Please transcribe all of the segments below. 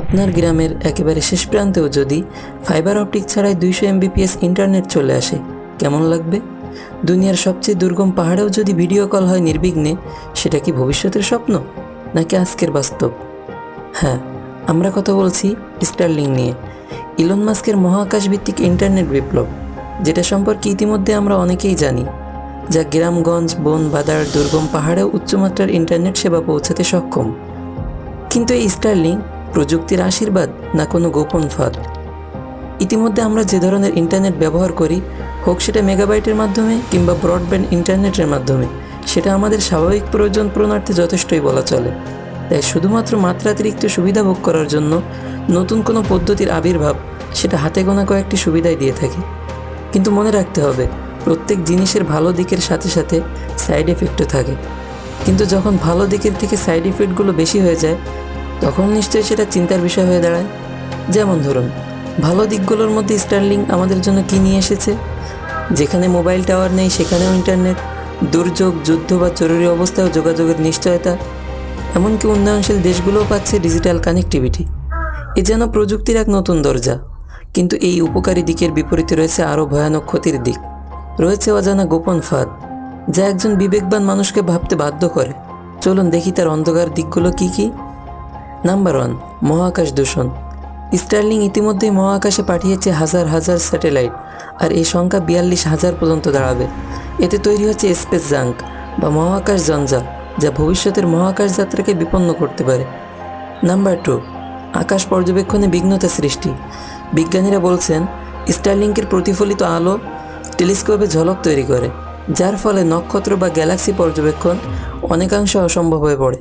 আপনার গ্রামের একেবারে শেষ প্রান্তেও যদি ফাইবার অপটিক ছাড়াই দুইশো এমবিপিএস ইন্টারনেট চলে আসে, কেমন লাগবে? দুনিয়ার সবচেয়ে দুর্গম পাহাড়েও যদি ভিডিও কল হয় নির্বিঘ্নে, সেটা কি ভবিষ্যতের স্বপ্ন? নাকি আজকের বাস্তব? হ্যাঁ আমরা কথা বলছি স্টারলিং নিয়ে। ইলন মাস্কের মহাকাশ ভিত্তিক ইন্টারনেট বিপ্লব, যেটা সম্পর্কে ইতিমধ্যে আমরা অনেকেই জানি, যা গ্রামগঞ্জ বন বাদার দুর্গম পাহাড়েও উচ্চমাত্রার ইন্টারনেট সেবা পৌঁছাতে সক্ষম। কিন্তু এই স্টারলিং প্রযুক্তির আশীর্বাদ না কোনো গোপন ফাঁদ? ইতিমধ্যে আমরা যে ধরনের ইন্টারনেট ব্যবহার করি, হোক সেটা মেগাবাইটের মাধ্যমে কিংবা ব্রডব্যান্ড ইন্টারনেটের মাধ্যমে, সেটা আমাদের স্বাভাবিক প্রয়োজন পূরণার্থে যথেষ্টই বলা চলে। তাই শুধুমাত্র মাত্রাতিরিক্ত সুবিধা ভোগ করার জন্য নতুন কোনো পদ্ধতির আবির্ভাব সেটা হাতে গোনা কয়েকটি সুবিধাই দিয়ে থাকে। কিন্তু মনে রাখতে হবে, প্রত্যেক জিনিসের ভালো দিকের সাথে সাথে সাইড এফেক্টও থাকে। কিন্তু যখন ভালো দিকের থেকে সাইড এফেক্টগুলো বেশি হয়ে যায় তখন নিশ্চয়ই সেটা চিন্তার বিষয় হয়ে দাঁড়ায়। যেমন ধরুন, ভালো দিকগুলোর মধ্যে স্টারলিং আমাদের জন্য কী নিয়ে এসেছে? যেখানে মোবাইল টাওয়ার নেই, সেখানেও ইন্টারনেট দুর্যোগ, যুদ্ধ বা জরুরি অবস্থায় যোগাযোগের নিশ্চয়তা, এমনকি উন্নয়নশীল দেশগুলোও পাচ্ছে ডিজিটাল কানেক্টিভিটি এ যেন প্রযুক্তির এক নতুন দরজা, কিন্তু এই উপকারী দিকের বিপরীতে রয়েছে আরও ভয়ানক ক্ষতির দিক। রয়েছে অজানা গোপন ফাঁদ, যা একজন বিবেকবান মানুষকে ভাবতে বাধ্য করে। চলুন দেখি তার অন্ধকার দিকগুলো কি কি। নাম্বার ওয়ান মহাকাশ দূষণ। স্টার্লিং ইতিমধ্যেই মহাকাশে পাঠিয়েছে হাজার হাজার স্যাটেলাইট আর এই সংখ্যা বিয়াল্লিশ হাজার পর্যন্ত দাঁড়াবে। এতে তৈরি হচ্ছে স্পেস জাঙ্ক বা মহাকাশ জঞ্জাল, যা ভবিষ্যতের মহাকাশ যাত্রাকে বিপন্ন করতে পারে। নাম্বার টু আকাশ পর্যবেক্ষণে বিঘ্নতা সৃষ্টি। বিজ্ঞানীরা বলছেন স্টারলিংকের প্রতিফলিত আলো টেলিস্কোপে ঝলক তৈরি করে, যার ফলে নক্ষত্র বা গ্যালাক্সি পর্যবেক্ষণ অনেকাংশে অসম্ভব হয়ে পড়ে।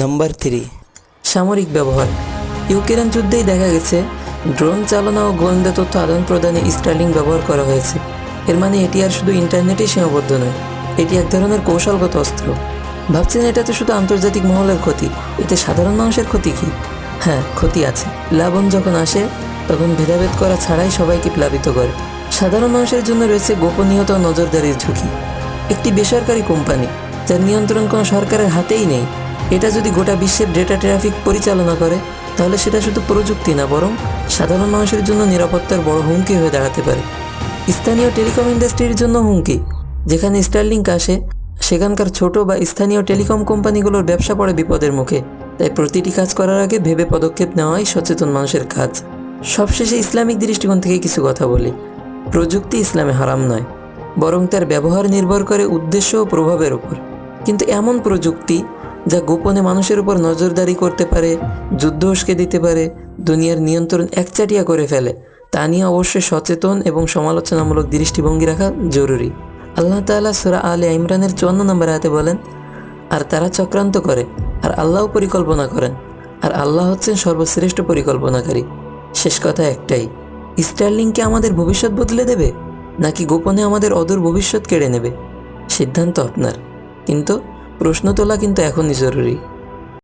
নাম্বার থ্রি সামরিক ব্যবহার। ইউক্রেন যুদ্ধেই দেখা গেছে, ড্রোন চালনা ও গোয়েন্দা তথ্য আদান প্রদানে স্টারলিং ব্যবহার করা হয়েছে। এর মানে এটি আর শুধু ইন্টারনেটেই সীমাবদ্ধ নয়, এটি এক ধরনের কৌশলগত অস্ত্র। ভাবছেন এটাতে শুধু আন্তর্জাতিক মহলের ক্ষতি, এতে সাধারণ মানুষের ক্ষতি কি? হ্যাঁ ক্ষতি আছে। লাবণ যখন আসে, তখন ভেদাভেদ করা ছাড়াই সবাইকে প্লাবিত করে। সাধারণ মানুষের জন্য রয়েছে গোপনীয়তা ও নজরদারির ঝুঁকি। একটি বেসরকারি কোম্পানি, যার নিয়ন্ত্রণ কোনো সরকারের হাতেই নেই। এটা যদি গোটা বিশ্বের ডেটা ট্রাফিক পরিচালনা করে, তাহলে সেটা শুধু প্রযুক্তি না, বরং সাধারণ মানুষের জন্য নিরাপত্তার বড় হুমকি হয়ে দাঁড়াতে পারে। স্থানীয় টেলিকম ইন্ডাস্ট্রির জন্য হুমকি, যেখানে স্টারলিংক আসে, সেখানকার ছোট বা স্থানীয় টেলিকম কোম্পানিগুলোর ব্যবসা পড়ে বিপদের মুখে। তাই প্রতিটি কাজ করার আগে ভেবে পদক্ষেপ নেওয়াই সচেতন মানুষের কাজ। সবশেষে ইসলামিক দৃষ্টিকোণ থেকে কিছু কথা বলি। প্রযুক্তি ইসলামে হারাম নয়, বরং তার ব্যবহার নির্ভর করে উদ্দেশ্য ও প্রভাবের উপর। কিন্তু এমন প্রযুক্তি যা গোপনে মানুষের উপর নজরদারি করতে পারে, যুদ্ধ উস্কে দিতে পারে, দুনিয়ার নিয়ন্ত্রণ একচাটিয়া করে ফেলে। তা নিয়ে অবশ্যই সচেতন এবং সমালোচনামূলক দৃষ্টিভঙ্গি রাখা জরুরি। আল্লাহ তাআলা সুরা আলে ইমরানের চুয়ান্ন নম্বর আয়াতে বলেন, আর তারা চক্রান্ত করে, আর আল্লাহ পরিকল্পনা করেন। আর আল্লাহ হচ্ছেন সর্বশ্রেষ্ঠ পরিকল্পনাকারী। শেষ কথা একটাই, স্টার্লিংকে আমাদের ভবিষ্যৎ বদলে দেবে, নাকি গোপনে আমাদের অদূর ভবিষ্যৎ কেড়ে নেবে? সিদ্ধান্ত আপনার। কিন্তু প্রশ্ন তোলা কিন্তু এখনই জরুরি।